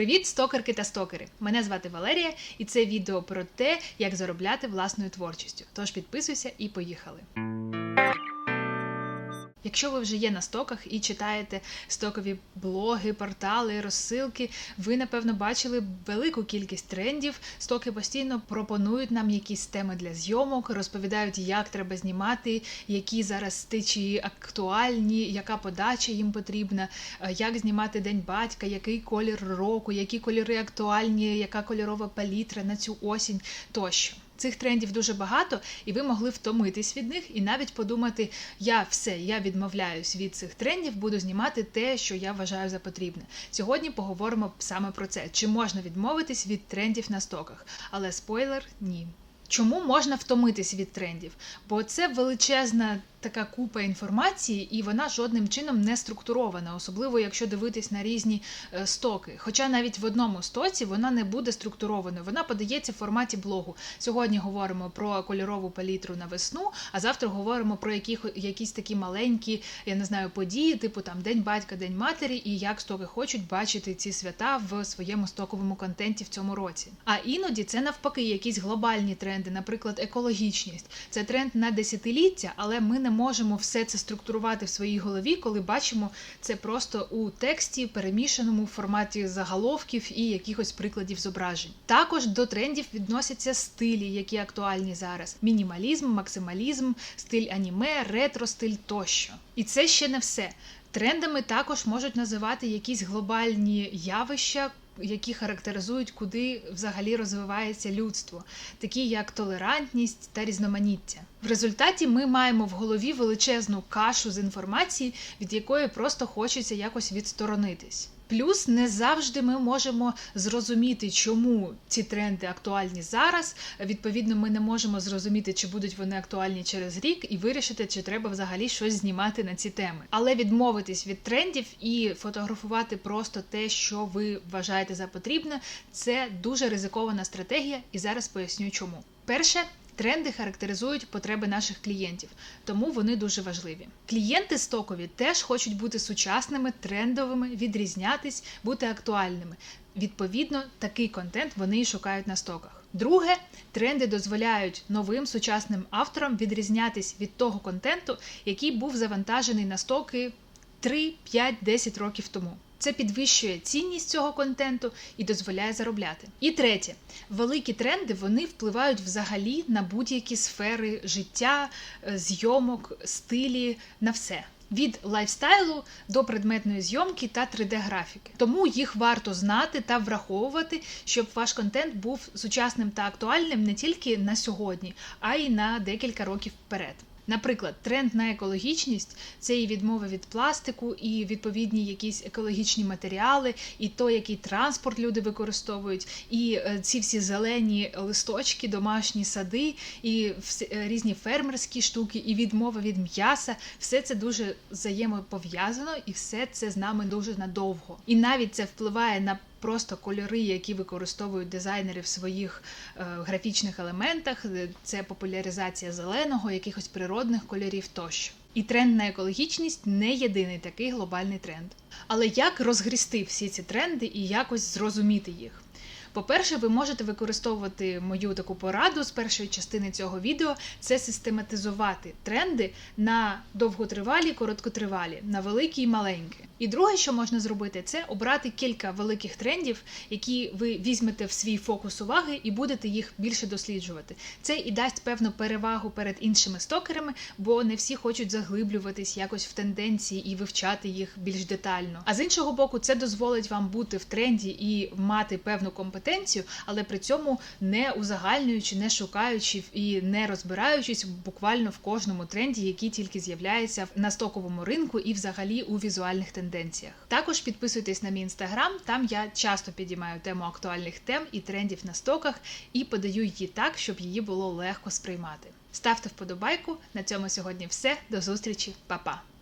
Привіт, стокерки та стокери! Мене звати Валерія, і це відео про те, як заробляти власною творчістю. Тож підписуйся і поїхали. Якщо ви вже є на стоках і читаєте стокові блоги, портали, розсилки, ви напевно бачили велику кількість трендів. Стоки постійно пропонують нам якісь теми для зйомок, розповідають, як треба знімати, які зараз стичі актуальні, яка подача їм потрібна, е, як знімати День батька, який колір року, які кольори актуальні, яка кольорова палітра на цю осінь тощо. Цих трендів дуже багато, і ви могли втомитись від них і навіть подумати: я все, я відмовляюсь від цих трендів, буду знімати те, що я вважаю за потрібне. Сьогодні поговоримо саме про це: чи можна відмовитись від трендів на стоках? Але спойлер ні. Чому можна втомитись від трендів? Бо це величезна така купа інформації, і вона жодним чином не структурована, особливо якщо дивитись на різні е, стоки. Хоча навіть в одному стоці вона не буде структурованою, вона подається в форматі блогу. Сьогодні говоримо про кольорову палітру на весну, а завтра говоримо про яких, якісь такі маленькі, я не знаю, події, типу там День батька, День матері, і як стоки хочуть бачити ці свята в своєму стоковому контенті в цьому році. А іноді це навпаки якісь глобальні тренди, наприклад, екологічність. Це тренд на десятиліття, але ми не можемо все це структурувати в своїй голові, коли бачимо це просто у тексті, перемішаному в форматі заголовків і якихось прикладів зображень. Також до трендів відносяться стилі, які актуальні зараз: мінімалізм, максималізм, стиль аніме, ретро стиль тощо. І це ще не все. Трендами також можуть називати якісь глобальні явища, які характеризують, куди взагалі розвивається людство, такі як толерантність та різноманіття. В результаті ми маємо в голові величезну кашу з інформації, від якої просто хочеться якось відсторонитись. Плюс не завжди ми можемо зрозуміти, чому ці тренди актуальні зараз. Відповідно, ми не можемо зрозуміти, чи будуть вони актуальні через рік, і вирішити, чи треба взагалі щось знімати на ці теми. Але відмовитись від трендів і фотографувати просто те, що ви вважаєте за потрібне, це дуже ризикована стратегія, і зараз поясню, чому. Перше. Тренди характеризують потреби наших клієнтів, тому вони дуже важливі. Клієнти стокові теж хочуть бути сучасними, трендовими, відрізнятись, бути актуальними. Відповідно, такий контент вони і шукають на стоках. Друге, тренди дозволяють новим сучасним авторам відрізнятись від того контенту, який був завантажений на стоки 3, 5, 10 років тому. Це підвищує цінність цього контенту і дозволяє заробляти. І третє, великі тренди вони впливають взагалі на будь-які сфери життя, е, зйомок, стилі, на все. Від лайфстайлу до предметної зйомки та 3D-графіки. Тому їх варто знати та враховувати, щоб ваш контент був сучасним та актуальним не тільки на сьогодні, а й на декілька років вперед. Наприклад, тренд на екологічність це і відмова від пластику, і відповідні якісь екологічні матеріали, і то, який транспорт люди використовують, і е, ці всі зелені листочки, домашні сади, і е, різні фермерські штуки, і відмова від м'яса все це дуже взаємопов'язано, і все це з нами дуже надовго. І навіть це впливає на просто кольори, які використовують дизайнери в своїх е, графічних елементах. Це популяризація зеленого, якихось природних кольорів тощо. І тренд на екологічність не єдиний такий глобальний тренд. Але як розгрісти всі ці тренди і якось зрозуміти їх? По-перше, ви можете використовувати мою таку пораду з першої частини цього відео це систематизувати тренди на довготривалі, короткотривалі, на великі і маленькі. І друге, що можна зробити, це обрати кілька великих трендів, які ви візьмете в свій фокус уваги і будете їх більше досліджувати. Це і дасть певну перевагу перед іншими стокерами, бо не всі хочуть заглиблюватись якось в тенденції і вивчати їх більш детально. А з іншого боку, це дозволить вам бути в тренді і мати певну компетенцію, але при цьому не узагальнюючи, не шукаючи і не розбираючись буквально в кожному тренді, який тільки з'являється на стоковому ринку і взагалі у візуальних тенденціях. Також підписуйтесь на мій інстаграм, там я часто підіймаю тему актуальних тем і трендів на стоках і подаю її так, щоб її було легко сприймати. Ставте вподобайку. На цьому сьогодні все. До зустрічі, Па-па!